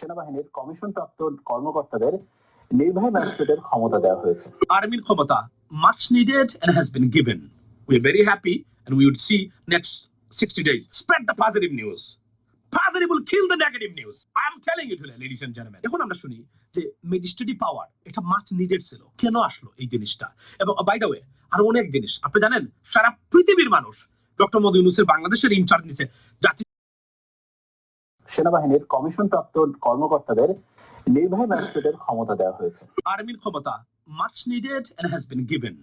সেনাবাহিনীর কমিশন প্রাপ্ত কর্মকর্তাদের নির্বাহী ম্যাজিস্ট্রেটের ক্ষমতা দেওয়া হয়েছে। আর্মির ক্ষমতা much needed and has been given we are very happy and we would see next sixty days spread the positive news father will kill the negative news I am telling you today ladies and gentleman এখন আমরা শুনি যে ম্যাজিস্ট্রেটি পাওয়ার এটা much needed ছিল। কেন আসলো এই জিনিসটা? এবং বাই দা ওয়ে আর অনেক জিনিস। আপনি জানেন, সারা পৃথিবীর মানুষ, ডক্টর মোদী বাংলাদেশের ইনচার্জ নিছে। জাতি সেনাবাহিনীর কমিশনপ্রাপ্ত কর্মকর্তাদের নির্বাহী ম্যাজিস্ট্রেটের ক্ষমতা দেওয়া হয়েছে armin ক্ষমতা needed and has been given.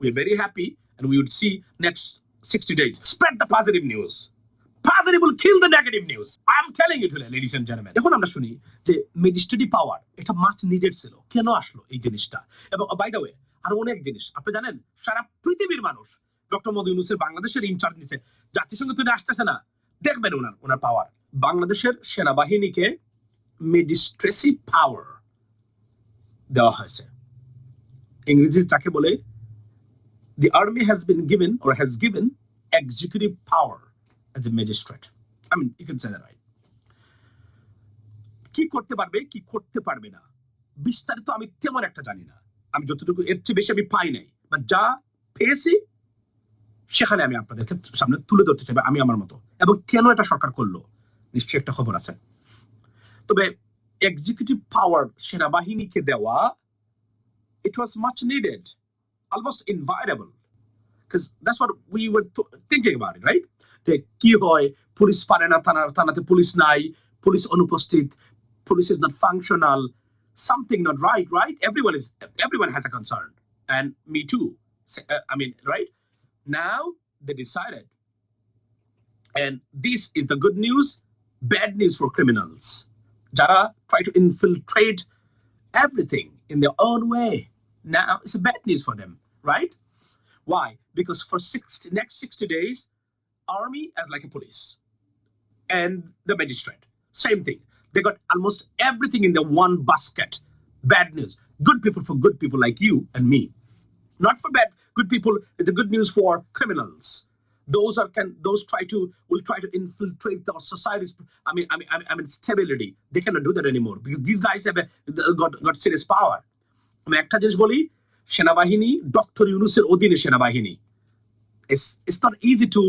We are very happy and we would see next 60 days. Spread the positive news. Positive will kill the negative news. I am telling you today, ladies and gentlemen. এখন আমরা শুনি যে ম্যাজিস্ট্রেটি পাওয়ার এটা মাছ needed ছিল কেন আসলো এই জিনিসটা এবং বাই দ্য ওয়ে আরও অনেক জিনিস আপনি জানেন সারা পৃথিবীর মানুষ ডক্টর মোদী ইউনুসের বাংলাদেশের ইনচার্জ নিছে জাতিসংঘ তো আসতেছে না দেখবেন ওনার ওনার পাওয়ার বাংলাদেশের সেনাবাহিনীকে ম্যাজিস্ট্রেসি পাওয়ার দেওয়া হয়েছে। ইংরেজি যাকে বলে, the army has been given or has given executive power as a magistrate. I mean, you can say that, right? কি করতে পারবে, কি করতে পারবে না? বিস্তারিত আমি তেমন একটা জানি না। আমি যতটুকু, এর চেয়ে বেশি আমি পাই নাই। বা যা পেয়েছি, সেখানে আমি আপনাদেরকে সামনে তুলে ধরতে চাই আমি আমার মতো। এবং কেন এটা সরকার করল? নিশ্চয়ই একটা খবর আছে তবে এক্সিকিউটিভ পাওয়ার সেনাবাহিনীকে দেওয়া it was much needed, almost inevitable. Because that's what we were th- thinking about it, right? যে কি হয় পুলিশ পারে না থানা থানাতে পুলিশ নাই পুলিশ অনুপস্থিত police is not functional something not right right everyone is everyone has a concern and me too Say- uh, i mean right now they decided and this is the good news bad news for criminals jara try to infiltrate everything in their own way. Now it's a bad news for them, right? Why? Because for 60, next 60 days, army as like a police and the magistrate, same thing. They got almost everything in the one basket. Bad news. Good people for good people like you and me. Not for bad, good people, the good news for criminals Those are can those try to will try to infiltrate our society's I mean I mean I mean, I mean stability. They cannot do that anymore because these guys have a, got got serious power. আমি একটা জিনিস বলি সেনাবাহিনী doctor ইউনুসের অধীনে সেনাবাহিনী it's it's not easy to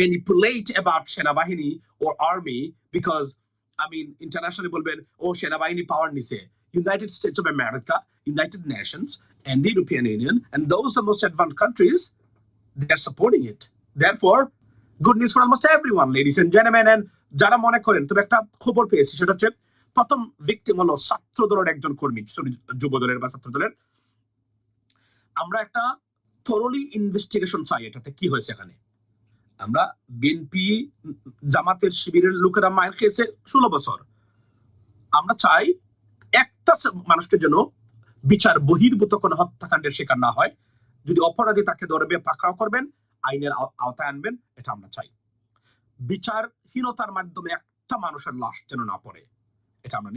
manipulate about সেনাবাহিনী or army because I mean internationally বলবেন ও সেনাবাহিনী পাওয়ার নিছে United States of America, United Nations, and the European Union, and those are most advanced countries, they are supporting it. Therefore, good news for almost everyone, ladies and gentlemen. And যারা মনে করেন তবে একটা খবর পেয়েছি সেটা হচ্ছে প্রথম ভিকটিম হলো ছাত্র দলের একজন কর্মী যুব দলের বা ছাত্র দলের আমরা একটা থরলি ইনভেস্টিগেশন চাই এটাতে কি হয়েছে এখানে। আমরা বিএনপি জামাতের শিবিরের লোকেরা মায়ের খেয়েছে ষোলো বছর। আমরা চাই একটা মানুষকে যেন বিচার বহির্ভূত কোনো হত্যাকাণ্ডের শিকার না হয়। যদি অপরাধী তাকে ধরবে পাকড়াও করবেন। আইনের আও- আওতায় আনবেন, এটা আমরা চাই। বিচারহীনতার মাধ্যমে একটা মানুষের লাশ যেন না পড়ে, এটা আমরা